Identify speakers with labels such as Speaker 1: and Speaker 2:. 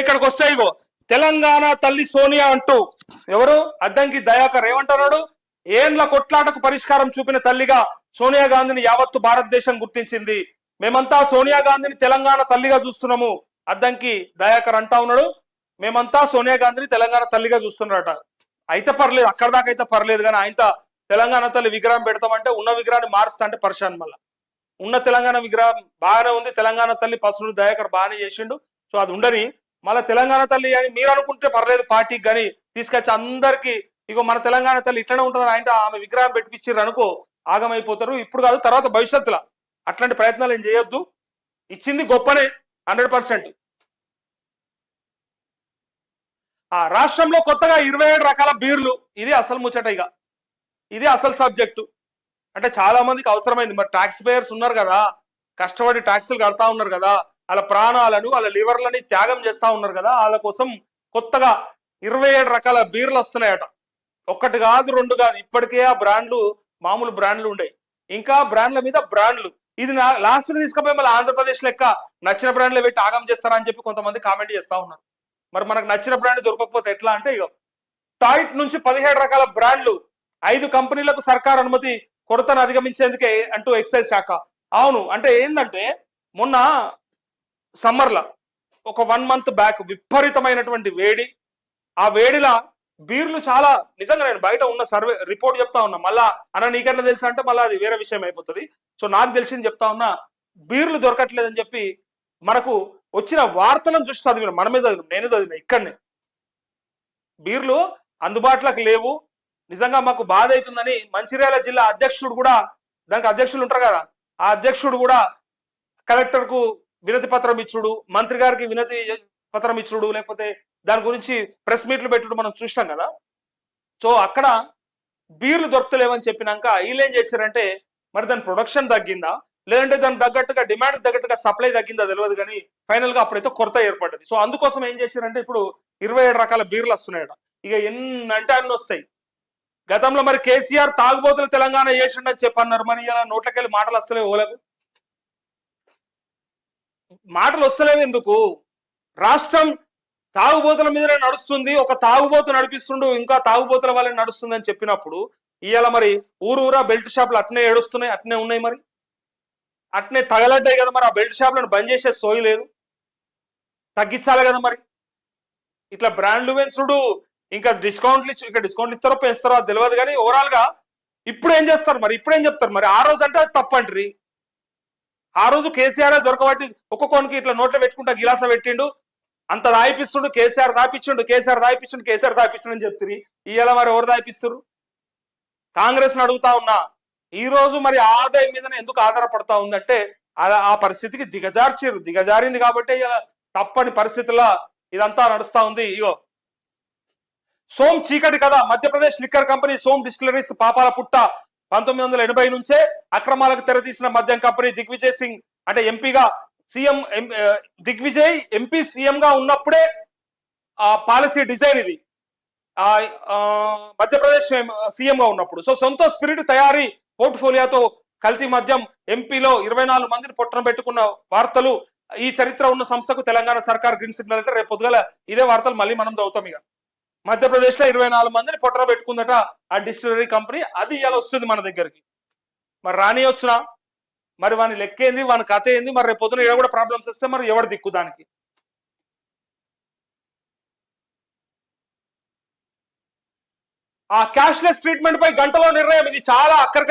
Speaker 1: ఇక్కడికి వస్తే ఇగో తెలంగాణ తల్లి సోనియా అంటూ ఎవరు? అద్దంకి దయాకర్ ఏమంటున్నాడు ఏండ్ల కొట్లాటకు పరిష్కారం చూపిన తల్లిగా సోనియా గాంధీని యావత్తు భారతదేశం గుర్తించింది. మేమంతా సోనియా గాంధీని తెలంగాణ తల్లిగా చూస్తున్నాము. అద్దంకి దయాకర్ అంటా ఉన్నాడు. మేమంతా సోనియా గాంధీని తెలంగాణ తల్లిగా చూస్తున్నారట. అయితే పర్లేదు అక్కడ దాకా అయితే పర్లేదు కానీ ఆయన తెలంగాణ తల్లి విగ్రహం పెడతామంటే ఉన్న విగ్రహాన్ని మారుస్తా అంటే పరిశాన్ మళ్ళా. ఉన్న తెలంగాణ విగ్రహం బాగానే ఉంది తెలంగాణ తల్లి పసులు దయాకర్ బాగానే చేసిండు. సో అది ఉండని మళ్ళీ తెలంగాణ తల్లి అని మీరు అనుకుంటే పర్లేదు పార్టీకి కానీ తీసుకొచ్చి అందరికీ ఇగో మన తెలంగాణ తల్లి ఇట్లనే ఉంటుంది ఆయన ఆమె విగ్రహం పెట్టించారు అనుకో ఆగమైపోతారు. ఇప్పుడు కాదు తర్వాత భవిష్యత్తులో అట్లాంటి ప్రయత్నాలు ఏం చేయొద్దు. ఇచ్చింది గొప్పనే హండ్రెడ్ పర్సెంట్. ఆ రాష్ట్రంలో కొత్తగా ఇరవై ఏడు రకాల బీర్లు ఇది అసలు ముచ్చట ఇక ఇది అసలు సబ్జెక్టు. అంటే చాలా మందికి అవసరమైంది. మరి ట్యాక్స్ పేయర్స్ ఉన్నారు కదా కష్టపడి ట్యాక్సులు కడతా ఉన్నారు కదా వాళ్ళ ప్రాణాలను వాళ్ళ లివర్లని త్యాగం చేస్తా ఉన్నారు కదా వాళ్ళ కోసం కొత్తగా ఇరవై ఏడు రకాల బీర్లు వస్తున్నాయట. ఒక్కటి కాదు రెండు కాదు ఇప్పటికే ఆ బ్రాండ్లు మామూలు బ్రాండ్లు ఉండేవి ఇంకా బ్రాండ్ల మీద బ్రాండ్లు. ఇది నా లాస్ట్ తీసుకుపోయి మళ్ళీ ఆంధ్రప్రదేశ్ లెక్క నచ్చిన బ్రాండ్లు పెట్టి ఆగం చేస్తారా అని చెప్పి కొంతమంది కామెంట్ చేస్తా ఉన్నారు. మరి మనకు నచ్చిన బ్రాండ్ దొరకకపోతే ఎట్లా అంటే ఇక టాయిట్ నుంచి పదిహేడు రకాల బ్రాండ్లు ఐదు కంపెనీలకు సర్కార్ అనుమతి కొరతను అధిగమించేందుకే అంటూ ఎక్సైజ్ శాఖ. అవును అంటే ఏంటంటే మొన్న సమ్మర్లో ఒక వన్ మంత్ బ్యాక్ విపరీతమైనటువంటి వేడి. ఆ వేడిలా బీర్లు చాలా నిజంగా నేను బయట ఉన్న సర్వే రిపోర్ట్ చెప్తా ఉన్నా. మళ్ళా అన్న నీకన్నా తెలుసా అంటే మళ్ళీ అది వేరే విషయం అయిపోతుంది. సో నాకు తెలిసింది చెప్తా ఉన్నా బీర్లు దొరకట్లేదని చెప్పి మనకు వచ్చిన వార్తలను చూసి చదివిన మనమే చదివిన నేను చదివిన ఇక్కడనే. బీర్లు అందుబాటులోకి లేవు. నిజంగా మాకు బాధ అవుతుందని మంచిర్యాల జిల్లా అధ్యక్షుడు కూడా దానికి అధ్యక్షులు ఉంటారు కదా ఆ అధ్యక్షుడు కూడా కలెక్టర్కు వినతి పత్రం ఇచ్చుడు మంత్రి గారికి వినతి పత్రం ఇచ్చుడు లేకపోతే దాని గురించి ప్రెస్ మీట్లు పెట్టుడు మనం చూసినాం కదా. సో అక్కడ బీర్లు దొరకలేవని చెప్పినాక వీళ్ళు ఏం చేశారంటే మరి దాని ప్రొడక్షన్ తగ్గిందా? లేదంటే దానికి తగ్గట్టుగా డిమాండ్ తగ్గట్టుగా సప్లై తగ్గిందా తెలియదు కానీ ఫైనల్గా అప్పుడైతే కొరత ఏర్పడ్డది. సో అందుకోసం ఏం చేశారంటే ఇప్పుడు ఇరవై ఏడు రకాల బీర్లు వస్తున్నాయట. ఇక ఎన్ని అంటే అన్ని వస్తాయి. గతంలో మరి కేసీఆర్ తాగుబోతులు తెలంగాణ చేసిండని చెప్పన్నారు. మరి ఇలా నోట్లకెళ్ళి మాటలు వస్తలేవు ఓలకు మాటలు వస్తలేవు ఎందుకు రాష్ట్రం తాగుబోతుల మీదనే నడుస్తుంది ఒక తాగుబోతు నడిపిస్తుండు ఇంకా తాగుబోతుల వల్లే నడుస్తుంది అని చెప్పినప్పుడు ఇవాళ మరి ఊరు ఊరా బెల్ట్ షాపులు అట్నే ఏడుస్తున్నాయి అట్నే ఉన్నాయి మరి? అట్నే తగలడ్డాయి కదా మరి ఆ బెల్ట్ షాపులను బంద్ చేసే సోయి లేదు? తగ్గించాలి కదా మరి? ఇట్లా బ్రాండ్లు పెంచుడు ఇంకా డిస్కౌంట్లు ఇచ్చు ఇంకా డిస్కౌంట్లు ఇస్తారో పెంచుతారో తెలియదు కానీ ఓవరాల్గా ఇప్పుడు ఏం చేస్తారు మరి? ఇప్పుడు ఏం చెప్తారు మరి? ఆ రోజు అంటే అది తప్పంట్రీ. ఆ రోజు కేసీఆర్ దొరకబట్టి ఒక్కొక్కనికి ఇట్లా నోట్లో పెట్టుకుంటా గిలాస పెట్టిండు. అంత దాయిపిస్తుండు కేసీఆర్ దాయిపించిండు కేసీఆర్ దాయిపించిండు కేసీఆర్ దాయిపించిండు అని చెప్తుంది ఇలా మరి ఎవరు దాయిపిస్తారు కాంగ్రెస్ అడుగుతా ఉన్నా ఈ రోజు మరి ఆదాయం మీదనే ఎందుకు ఆధారపడతా ఉందంటే ఆ- ఆ పరిస్థితికి దిగజార్చారు దిగజారింది కాబట్టి తప్పని పరిస్థితుల్లో ఇదంతా నడుస్తా ఉంది. ఇగో సోమ్ చీకటి కదా. Madhya Pradesh liquor company Som distilleries పాపాల పుట్ట. పంతొమ్మిది వందల ఎనభై నుంచే అక్రమాలకు తెరతీసిన మద్యం కంపెనీ దిగ్విజయ్ సింగ్ అంటే ఎంపీగా CM M- Digvijay MP CM గా ఉన్నప్పుడే ఆ పాలసీ డిజైన్ ఇది. ఆ ఆ, మధ్యప్రదేశ్ సీఎం గా ఉన్నప్పుడు. సో సొంత స్పిరిట్ తయారీ పోర్ట్ఫోలియోతో కల్తీ మద్యం ఎంపీలో ఇరవై నాలుగు మందిని పొట్టన పెట్టుకున్న వార్తలు ఈ చరిత్ర ఉన్న సంస్థకు తెలంగాణ సర్కార్ గ్రీన్ సిగ్నల్ అంటే రేపు పొద్దుగల ఇదే వార్తలు మళ్ళీ మనం చదువుతాం ఇక. మధ్యప్రదేశ్లో ఇరవై నాలుగు మందిని పొట్టన పెట్టుకుందట ఆ డిస్టిలరీ కంపెనీ. అది ఇలా వస్తుంది మన దగ్గరికి. మరి రాని వచ్చినా మరి వాని లెక్క ఏంది వాని కథ ఏంది మరి రేపు పొద్దున ఏడ కూడా ప్రాబ్లమ్స్ వస్తే మరి ఎవరు దిక్కు దానికి? ఆ క్యాష్లెస్ ట్రీట్మెంట్ పై గంటలో నిర్ణయం ఇది చాలా అక్కడికి